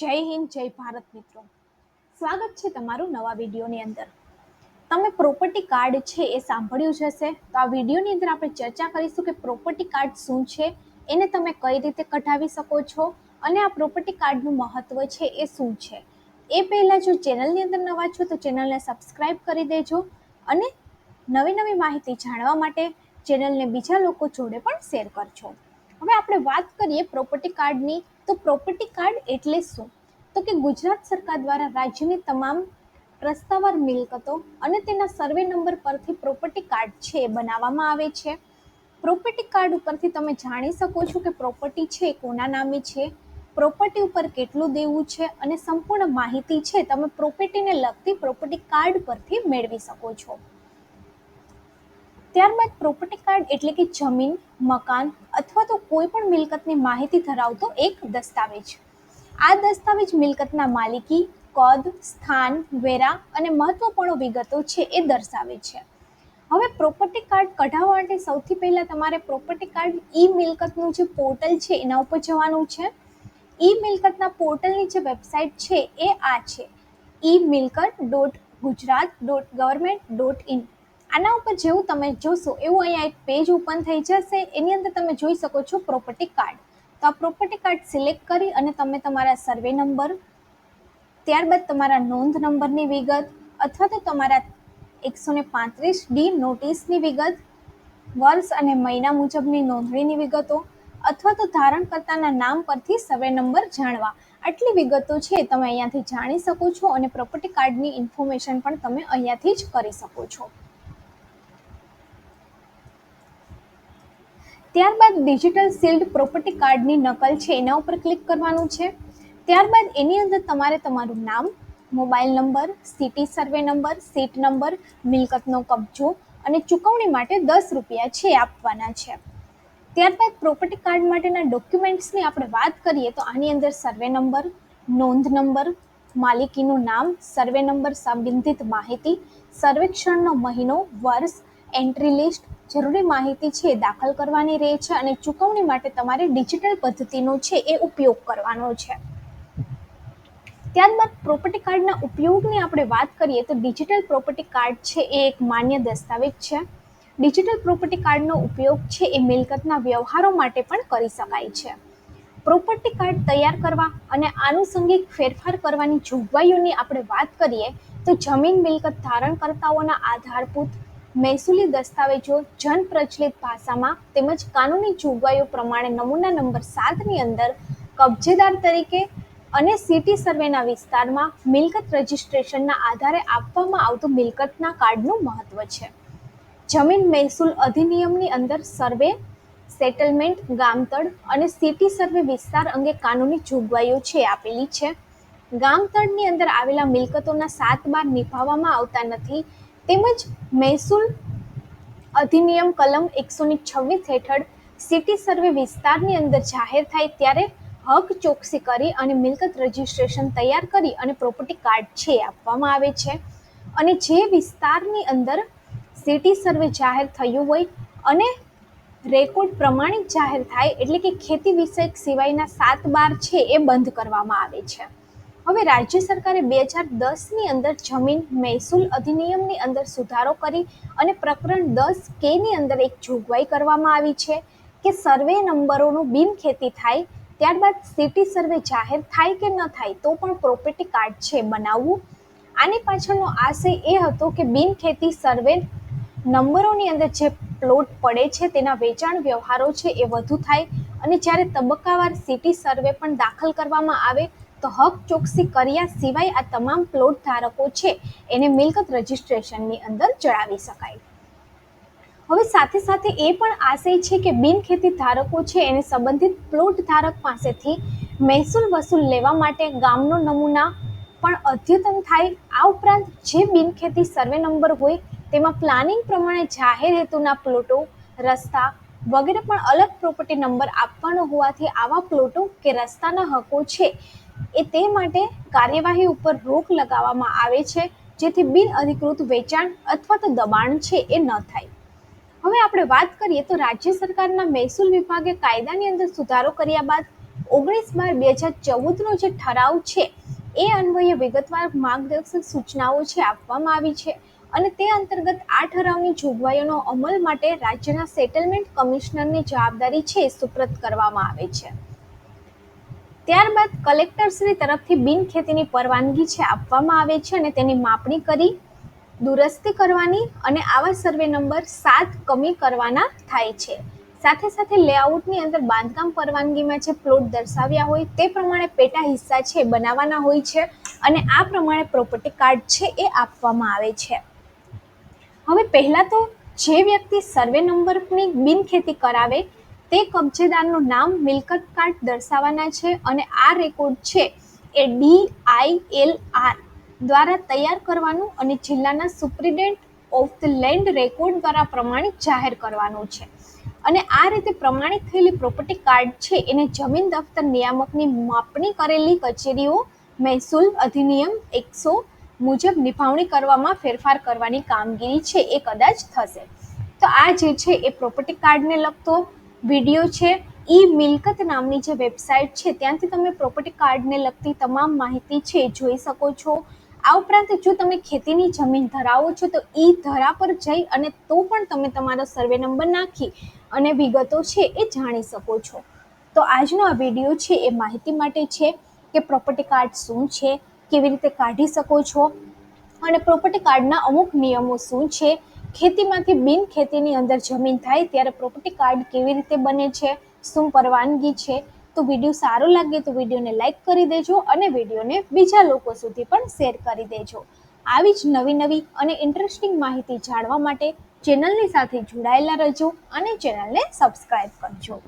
જય હિન્દ, જય ભારત મિત્રો. સ્વાગત છે તમારું નવા વિડીયોની અંદર. તમે પ્રોપર્ટી કાર્ડ છે એ સાંભળ્યું જ હશે. તો આ વિડીયોની અંદર આપણે ચર્ચા કરીશું કે પ્રોપર્ટી કાર્ડ શું છે, એને તમે કઈ રીતે કઢાવી શકો છો અને આ પ્રોપર્ટી કાર્ડનું મહત્વ છે એ શું છે. એ પહેલાં જો ચેનલની અંદર નવા છો તો ચેનલને સબસ્ક્રાઈબ કરી દેજો અને નવી નવી માહિતી જાણવા માટે ચેનલને બીજા લોકો જોડે પણ શેર કરજો. હવે આપણે વાત કરીએ પ્રોપર્ટી કાર્ડની તો પ્રોપર્ટી કાર્ડ એટલે શું? તો કે ગુજરાત સરકાર દ્વારા રાજ્યની તમામ પ્રસ્તાવર મિલકતો અને તેના સર્વે નંબર પરથી પ્રોપર્ટી કાર્ડ છે એ બનાવવામાં આવે છે. પ્રોપર્ટી કાર્ડ ઉપરથી તમે જાણી શકો છો કે પ્રોપર્ટી છે કોના નામે છે પ્રોપર્ટી ઉપર કેટલું દેવું છે અને સંપૂર્ણ માહિતી છે તમે પ્રોપર્ટીને લગતી પ્રોપર્ટી કાર્ડ પરથી મેળવી શકો છો. ત્યારબાદ પ્રોપર્ટી કાર્ડ એટલે કે જમીન, મકાન અથવા તો કોઈ પણ મિલકતની માહિતી ધરાવતો એક દસ્તાવેજ. આ દસ્તાવેજ મિલકતના માલિકી, કદ, સ્થાન, વેરા અને મહત્વપૂર્ણ વિગતો છે એ દર્શાવે છે. હવે પ્રોપર્ટી કાર્ડ કઢાવવા માટે સૌથી પહેલાં તમારે પ્રોપર્ટી કાર્ડ ઈ મિલકતનું જે પોર્ટલ છે એના ઉપર જવાનું છે. ઈ મિલકતના પોર્ટલની જે વેબસાઇટ છે એ આ છે. ઈ મિલકત dot Gujarat dot government dot in આના ઉપર જેવું તમે જોશો એવું અહીંયા એક પેજ ઓપન થઈ જશે. એની અંદર તમે જોઈ શકો છો પ્રોપર્ટી કાર્ડ આ પ્રોપર્ટી કાર્ડ સિલેક્ટ કરી અને તમે તમારા સર્વે નંબર ત્યારબાદ તમારા નોંધ નંબરની વિગત અથવા તો તમારા એકસો ને પાંત્રીસ ડી નોટિસની વિગત, વર્ષ અને મહિના મુજબની નોંધણીની વિગતો અથવા તો ધારણકર્તાના નામ પરથી સર્વે નંબર જાણવા. આટલી વિગતો છે, તમે અહીંયાથી જાણી શકો છો અને પ્રોપર્ટી કાર્ડની ઇન્ફોર્મેશન પણ તમે અહીંયાથી જ કરી શકો છો. ત્યારબાદ ડિજિટલ સીલ્ડ પ્રોપર્ટી કાર્ડની નકલ છે, એના ઉપર ક્લિક કરવાનું છે. ત્યારબાદ એની અંદર તમારે તમારું નામ, mobile number, city survey number, sheet number, મિલકતનો કબજો અને ચૂકવણી માટે દસ રૂપિયા છે આપવાના છે. ત્યારબાદ પ્રોપર્ટી કાર્ડ માટેના ડોક્યુમેન્ટ્સની આપણે વાત કરીએ તો આની અંદર સર્વે નંબર, નોંધ નંબર, માલિકીનું નામ, સર્વે નંબર સંબંધિત માહિતી, સર્વેક્ષણનો મહિનો, વર્ષ, એન્ટ્રી લિસ્ટ જરૂરી માહિતી છે, દાખલ કરવાની રહે છે અને ચૂકવણી માટે તમારે ડિજિટલ પદ્ધતિનો છે એ ઉપયોગ કરવાનો છે. ત્યારબાદ પ્રોપર્ટી કાર્ડના ઉપયોગની આપણે વાત કરીએ તો ડિજિટલ પ્રોપર્ટી કાર્ડ છે એ એક માન્ય દસ્તાવેજ છે. ડિજિટલ પ્રોપર્ટી કાર્ડનો ઉપયોગ છે એ મિલકતના વ્યવહારો માટે પણ કરી શકાય છે. પ્રોપર્ટી કાર્ડ તૈયાર કરવા અને આનુષંગિક ફેરફાર કરવાની જોગવાઈઓની આપણે વાત કરીએ તો જમીન મિલકત ધારણકર્તાઓના આધારભૂત મહેસૂલી દસ્તાવેજો જનપ્રચલિત ભાષામાં તેમજ કાનૂની જોગવાઈઓ પ્રમાણે નમૂના નંબર સાતની અંદર કબજેદાર તરીકે અને સિટી સર્વેના વિસ્તારમાં મિલકત રજિસ્ટ્રેશનના આધારે આપવામાં આવતું મિલકતના કાર્ડનું મહત્વ છે. જમીન મહેસૂલ અધિનિયમની અંદર સર્વે, સેટલમેન્ટ, ગામતળ અને સિટી સર્વે વિસ્તાર અંગે કાનૂની જોગવાઈઓ છે આપેલી છે. ગામતળની અંદર આવેલા મિલકતોના સાત બાર નિભાવવામાં આવતા નથી. તેમજ મહેસૂલ અધિનિયમ કલમ એકસો છવ્વીસ હેઠળ સિટી સર્વે વિસ્તારની અંદર જાહેર થાય ત્યારે હક ચોકસી કરી અને મિલકત રજિસ્ટ્રેશન તૈયાર કરી અને પ્રોપર્ટી કાર્ડ છે આપવામાં આવે છે. અને જે વિસ્તારની અંદર સિટી સર્વે જાહેર થયું હોય અને રેકોર્ડ પ્રમાણિત જાહેર થાય એટલે કે ખેતી વિષયક સિવાયના સાત બાર છે એ બંધ કરવામાં આવે છે. હવે રાજ્ય સરકારે બે હજાર દસની અંદર જમીન મહેસૂલ અધિનિયમની અંદર સુધારો કરી અને પ્રકરણ દસ કેની અંદર એક જોગવાઈ કરવામાં આવી છે કે સર્વે નંબરોનું બિનખેતી થાય, ત્યારબાદ સિટી સર્વે જાહેર થાય કે ન થાય તો પણ પ્રોપર્ટી કાર્ડ છે બનાવવું. આની પાછળનો આશય એ હતો કે બિનખેતી સર્વે નંબરોની અંદર જે પ્લોટ પડે છે તેના વેચાણ વ્યવહારો છે એ વધુ થાય અને જ્યારે તબક્કાવાર સિટી સર્વે પણ દાખલ કરવામાં આવે તો હક ચોકસી કર્યા સિવાય આ તમામ પ્લોટ ધારકો છે એને મિલકત રજિસ્ટ્રેશનની અંદર ચડાવી શકાય. હવે સાથે સાથે એ પણ આશય છે કે બિનખેતી ધારકો છે એને સંબંધિત પ્લોટ ધારક પાસેથી મહેસૂલ વસૂલ લેવા માટે ગામનો નમૂના પણ અદ્યતન થાય. આ ઉપરાંત જે બિનખેતી સર્વે નંબર હોય તેમાં પ્લાનિંગ પ્રમાણે જાહેર હેતુના પ્લોટો રસ્તા વગેરે પણ અલગ પ્રોપર્ટી નંબર આપવાનો હોવાથી આવા પ્લોટો કે રસ્તાના હકો છે એ તે માટે કાર્યવાહી ઉપર રોક લગાવવામાં આવે છે, જેથી બિનઅધિકૃત વેચાણ અથવા તો દબાણ છે એ ન થાય. હવે આપણે વાત કરીએ તો રાજ્ય સરકારના મહેસૂલ વિભાગે કાયદાની અંદર સુધારો કર્યા બાદ ઓગણીસ બાર બે હજાર ચૌદનો જે ઠરાવ છે, એ અન્વયે વિગતવાર માર્ગદર્શક સૂચનાઓ છે આપવામાં આવી છે અને તે અંતર્ગત આ ઠરાવની જોગવાઈઓનો અમલ માટે રાજ્યના સેટલમેન્ટ કમિશનરની જવાબદારી છે સુપ્રત કરવામાં આવે છે. ત્યારબાદ કલેક્ટરશ્રી તરફથી બિનખેતીની પરવાનગી છે આપવામાં આવે છે અને તેની માપણી કરી દુરસ્તી કરવાની અને આવા સર્વે નંબર સાત કમી કરવાના થાય છે. સાથે સાથે લેઆઉટની અંદર બાંધકામ પરવાનગીમાં જે પ્લોટ દર્શાવ્યા હોય તે પ્રમાણે પેટા હિસ્સા છે બનાવવાના હોય છે અને આ પ્રમાણે પ્રોપર્ટી કાર્ડ છે એ આપવામાં આવે છે. હવે પહેલાં તો જે વ્યક્તિ સર્વે નંબરની બિનખેતી કરાવે તે કબજેદારનું નામ મિલકત કાર્ડ દર્શાવવાના છે અને આ રેકોર્ડ છે એ ડી આઈ એલ આર દ્વારા તૈયાર કરવાનું અને જિલ્લાના superintendent of the land record દ્વારા પ્રમાણિત જાહેર કરવાનું છે. અને આ રીતે પ્રમાણિત થયેલી પ્રોપર્ટી કાર્ડ છે એને જમીન દફતર નિયામકની માપણી કરેલી કચેરીઓ, મહેસૂલ અધિનિયમ એકસો મુજબ નિભાવણી કરવામાં ફેરફાર કરવાની કામગીરી છે એ કદાચ થશે. તો આ જે છે એ પ્રોપર્ટી કાર્ડને લગતો વીડિયો છે, ઈ મિલકત નામની જે વેબસાઇટ છે, ત્યાંથી તમે પ્રોપર્ટી કાર્ડને લગતી તમામ માહિતી છે જોઈ શકો છો. આ ઉપરાંત જો તમે ખેતીની જમીન ધરાવો છો, તો ઈ ધરા પર જઈ અને તો પણ તમે તમારો સર્વે નંબર નાખી અને વિગતો છે, એ જાણી શકો છો. તો આજનો આ વીડિયો છે, એ માહિતી માટે છે કે પ્રોપર્ટી કાર્ડ શું છે, કેવી રીતે કાઢી શકો છો અને પ્રોપર્ટી કાર્ડના અમુક નિયમો શું છે ખેતીમાંથી બિન ખેતીની અંદર જમીન થાય ત્યારે પ્રોપર્ટી કાર્ડ કેવી રીતે બને છે, શું પરવાનગી છે, તો વીડિયો સારો લાગે તો વિડીયોને લાઈક કરી દેજો અને વિડીયોને બીજા લોકો સુધી પણ શેર કરી દેજો. આવી જ નવી નવી અને ઇન્ટરેસ્ટિંગ માહિતી જાણવા માટે ચેનલની સાથે જોડાયેલા રહેજો અને ચેનલને સબસ્ક્રાઈબ કરજો.